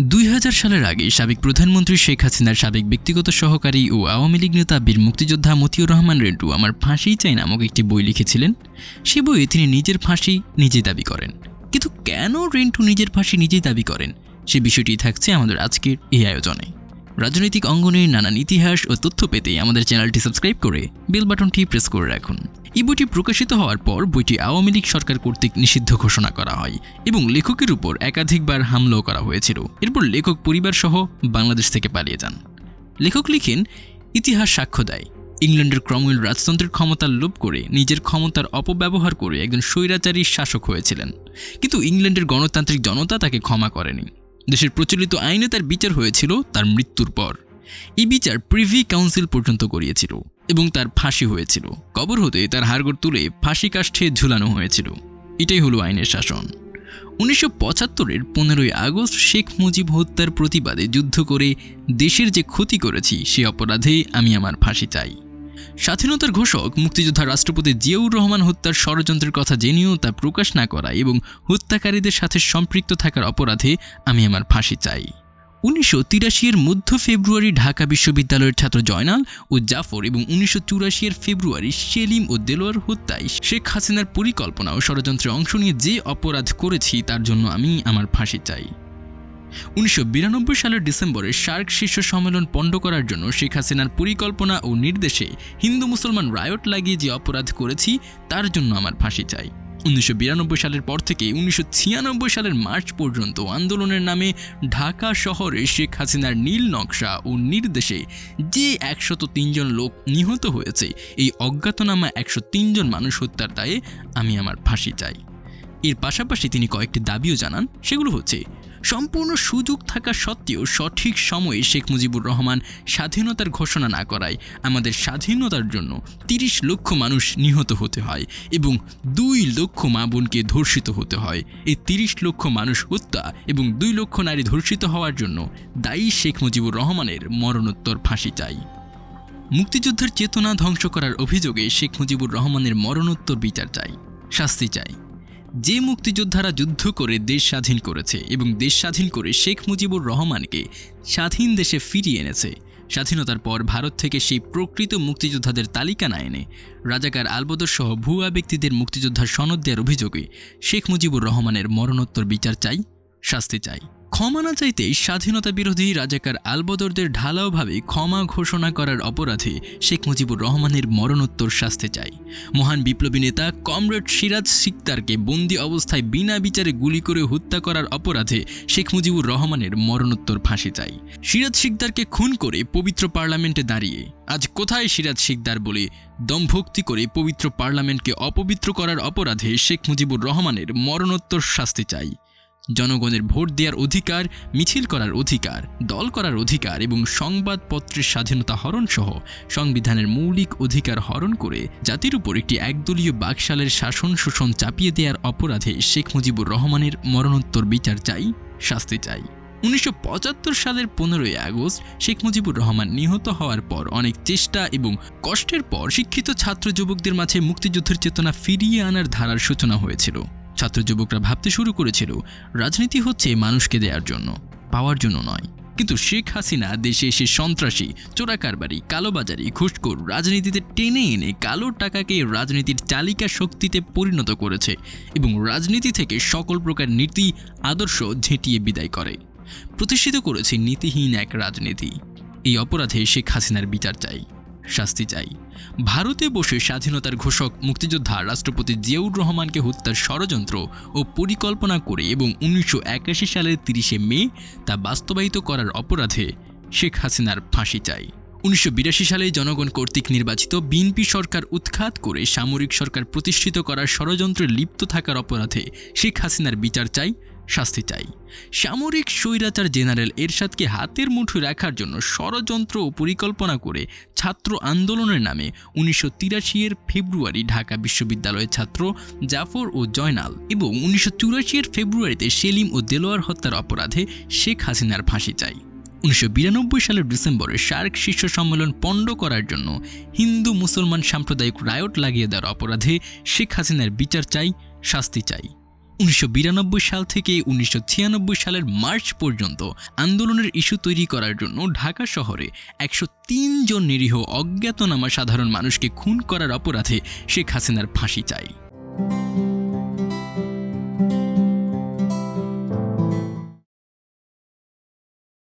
দুই হাজার সালের আগে সাবেক প্রধানমন্ত্রী শেখ হাসিনার সাবেক ব্যক্তিগত সহকারী ও আওয়ামী লীগ নেতা বীর মুক্তিযোদ্ধা মতিউর রহমান রেন্টু আমার ফাঁসি চাই নামক একটি বই লিখেছিলেন। সে বইয়ে তিনি নিজের ফাঁসি নিজেই দাবি করেন। কিন্তু কেন রেন্টু নিজের ফাঁসি নিজেই দাবি করেন? সে বিষয়টি থাকছে আমাদের আজকের এই আয়োজনে। রাজনৈতিক অঙ্গনের নানান ইতিহাস ও তথ্য পেতে আমাদের চ্যানেলটি সাবস্ক্রাইব করে বেল বাটনটি প্রেস করে রাখুন। এই বইটি প্রকাশিত হওয়ার পর বইটি আওয়ামী লীগ সরকার কর্তৃক নিষিদ্ধ ঘোষণা করা হয় এবং লেখকের উপর একাধিকবার হামলাও করা হয়েছিল। এরপর লেখক পরিবার সহ বাংলাদেশ থেকে পালিয়ে যান। লেখক লিখেন, ইতিহাস সাক্ষ্য দেয়। ইংল্যান্ডের ক্রমওয়েল রাজতন্ত্রের ক্ষমতার লোভ করে নিজের ক্ষমতার অপব্যবহার করে একজন স্বৈরাচারী শাসক হয়েছিলেন। কিন্তু ইংল্যান্ডের গণতান্ত্রিক জনতা তাকে ক্ষমা করেনি। দেশের প্রচলিত আইনে তার বিচার হয়েছিল তার মৃত্যুর পর। এই বিচার প্রিভি কাউন্সিল পর্যন্ত করিয়েছিল এবং তার ফাঁসি হয়েছিল। কবর হতে তার হাড়গোড় তুলে ফাঁসি কাষ্ঠে ঝুলানো হয়েছিল। এটাই হলো আইনের শাসন। উনিশশো পঁচাত্তরের পনেরোই আগস্ট শেখ মুজিব হত্যার প্রতিবাদে যুদ্ধ করে দেশের যে ক্ষতি করেছি, সে অপরাধে আমি আমার ফাঁসি চাই। স্বাধীনতার ঘোষক, মুক্তিযোদ্ধা রাষ্ট্রপতি জিয়াউর রহমান হত্যার ষড়যন্ত্রের কথা জেনেও তা প্রকাশ না করা এবং হত্যাকারীদের সাথে সম্পৃক্ত থাকার অপরাধে আমি আমার ফাঁসি চাই। উনিশশো তিরাশি এর মধ্য ফেব্রুয়ারি ঢাকা বিশ্ববিদ্যালয়ের ছাত্র জয়নাল ও জাফর এবং উনিশশো চুরাশি এর ফেব্রুয়ারি সেলিম ও দেলোয়ার হত্যায় শেখ হাসিনার পরিকল্পনা ও ষড়যন্ত্রে অংশ নিয়ে যে অপরাধ করেছি, তার জন্য আমি আমার ফাঁসি চাই। উনিশশো বিরানব্বই সালের ডিসেম্বরে সার্ক শীর্ষ সম্মেলন পণ্ড করার জন্য শেখ হাসিনার পরিকল্পনা ও নির্দেশে হিন্দু মুসলমান রায়ট লাগিয়ে যে অপরাধ করেছি, তার জন্য আমার ফাঁসি চাই। উনিশশো বিরানব্বই সালের পর থেকে উনিশশো ছিয়ানব্বই সালের মার্চ পর্যন্ত আন্দোলনের নামে ঢাকা শহরে শেখ হাসিনার নীল নকশা ও নির্দেশে যে একশত তিনজন লোক নিহত হয়েছে, এই অজ্ঞাতনামা একশো তিনজন মানুষ হত্যার দায়ে আমি আমার ফাঁসি চাই। এর পাশাপাশি তিনি কয়েকটি দাবিও জানান। সেগুলো হচ্ছে সম্পূর্ণ সুযোগ থাকা সত্ত্বেও সঠিক সময়ে শেখ মুজিবুর রহমান স্বাধীনতার ঘোষণা না করায় আমাদের স্বাধীনতার জন্য তিরিশ লক্ষ মানুষ নিহত হতে হয় এবং দুই লক্ষ মা বোনকে ধর্ষিত হতে হয়। এই তিরিশ লক্ষ মানুষ হত্যা এবং দুই লক্ষ নারী ধর্ষিত হওয়ার জন্য দায়ী শেখ মুজিবুর রহমানের মরণোত্তর ফাঁসি চাই। মুক্তিযুদ্ধের চেতনা ধ্বংস করার অভিযোগে শেখ মুজিবুর রহমানের মরণোত্তর বিচার চাই। শাস্তি চাই। যে মুক্তিযোদ্ধারা যুদ্ধ করে দেশ স্বাধীন করেছে এবং দেশ স্বাধীন করে শেখ মুজিবুর রহমানকে স্বাধীন দেশে ফিরিয়ে এনেছে, স্বাধীনতার পর ভারত থেকে সেই প্রকৃত মুক্তিযোদ্ধাদের তালিকা না এনে রাজাকার আলবদর সহ ভুয়া ব্যক্তিদের মুক্তিযোদ্ধার সনদ দেওয়ার অভিযোগে শেখ মুজিবুর রহমানের মরণোত্তর বিচার চাই, শাস্তি চাই। ক্ষমা না চাইতেই স্বাধীনতা বিরোধী রাজাকার আলবদরদের ঢালাওভাবে ক্ষমা ঘোষণা করার অপরাধে শেখ মুজিবুর রহমানের মরণোত্তর শাস্তি চাই। মহান বিপ্লবী নেতা কমরেড সিরাজ সিকদারকে বন্দি অবস্থায় বিনা বিচারে গুলি করে হত্যা করার অপরাধে শেখ মুজিবুর রহমানের মরণোত্তর ফাঁসি চাই। সিরাজ সিকদারকে খুন করে পবিত্র পার্লামেন্টে দাঁড়িয়ে। আজ কোথায় সিরাজ সিকদার বলে দমভক্তি করে পবিত্র পার্লামেন্টকে অপবিত্র করার অপরাধে শেখ মুজিবুর রহমানের মরণোত্তর শাস্তি চাই। জনগণের ভোট দেওয়ার অধিকার, মিছিল করার অধিকার, দল করার অধিকার এবং সংবাদপত্রের স্বাধীনতা হরণ সহ সংবিধানের মৌলিক অধিকার হরণ করে জাতির উপর একটি একদলীয় বাকশালের শাসন শোষণ চাপিয়ে দেওয়ার অপরাধে শেখ মুজিবুর রহমানের মরণোত্তর বিচার চাই, শাস্তি চাই। উনিশশো পঁচাত্তর সালের পনেরোই আগস্ট শেখ মুজিবুর রহমান নিহত হওয়ার পর অনেক চেষ্টা এবং কষ্টের পর শিক্ষিত ছাত্র যুবকদের মাঝে মুক্তিযুদ্ধের চেতনা ফিরিয়ে আনার ধারার সূচনা হয়েছিল। ছাত্র যুবকরা ভাবতে শুরু করেছিল, রাজনীতি হচ্ছে মানুষকে দেওয়ার জন্য, পাওয়ার জন্য নয়। কিন্তু শেখ হাসিনা দেশে এসে সন্ত্রাসী, চোরাকারবারি, কালোবাজারি, ঘুষখোর রাজনীতিতে টেনে এনে কালো টাকাকে রাজনীতির চালিকা শক্তিতে পরিণত করেছে এবং রাজনীতি থেকে সকল প্রকার নীতি, আদর্শ ঝেঁটিয়ে বিদায় করে। প্রতিষ্ঠিত করেছে নীতিহীন এক রাজনীতি। এই অপরাধে শেখ হাসিনার বিচার চাই, শাস্তি চাই। ভারতে বসে স্বাধীনতার ঘোষক, মুক্তিযোদ্ধা রাষ্ট্রপতি জিয়াউর রহমানকে হত্যার ষড়যন্ত্র ও পরিকল্পনা করে এবং উনিশশো একাশি সালের তিরিশে মে তা বাস্তবায়িত করার অপরাধে শেখ হাসিনার ফাঁসি চাই। উনিশশো বিরাশি সালে জনগণ কর্তৃক নির্বাচিত বিএনপি সরকার উৎখাত করে সামরিক সরকার প্রতিষ্ঠিত করার ষড়যন্ত্রে লিপ্ত থাকার অপরাধে শেখ হাসিনার বিচার চাই শাস্তি চাই। সামরিক স্বৈরাচার জেনারেল এরশাদকে হাতের মুঠোয় রাখার জন্য ষড়যন্ত্র ও পরিকল্পনা করে ছাত্র আন্দোলনের নামে উনিশশো তিরাশি এর ফেব্রুয়ারি ঢাকা বিশ্ববিদ্যালয়ের ছাত্র জাফর ও জয়নাল এবং উনিশশো চুরাশি এর ফেব্রুয়ারিতে সেলিম ও দেলোয়ার হত্যার অপরাধে শেখ হাসিনার ফাঁসি চাই। উনিশশো বিরানব্বই সালের ডিসেম্বরে সার্ক শীর্ষ সম্মেলন পণ্ড করার জন্য হিন্দু মুসলমান সাম্প্রদায়িক রায়ট লাগিয়ে দেওয়ার অপরাধে শেখ হাসিনার বিচার চাই, শাস্তি চাই। উনিশশো বিরানব্বই সাল থেকে উনিশশো ছিয়ানব্বই সালের মার্চ পর্যন্ত আন্দোলনের ইস্যু তৈরি করার জন্য ঢাকা শহরে একশো জন নিরীহ অজ্ঞাতনামা সাধারণ মানুষকে খুন করার অপরাধে শেখ হাসিনার ফাঁসি চাই।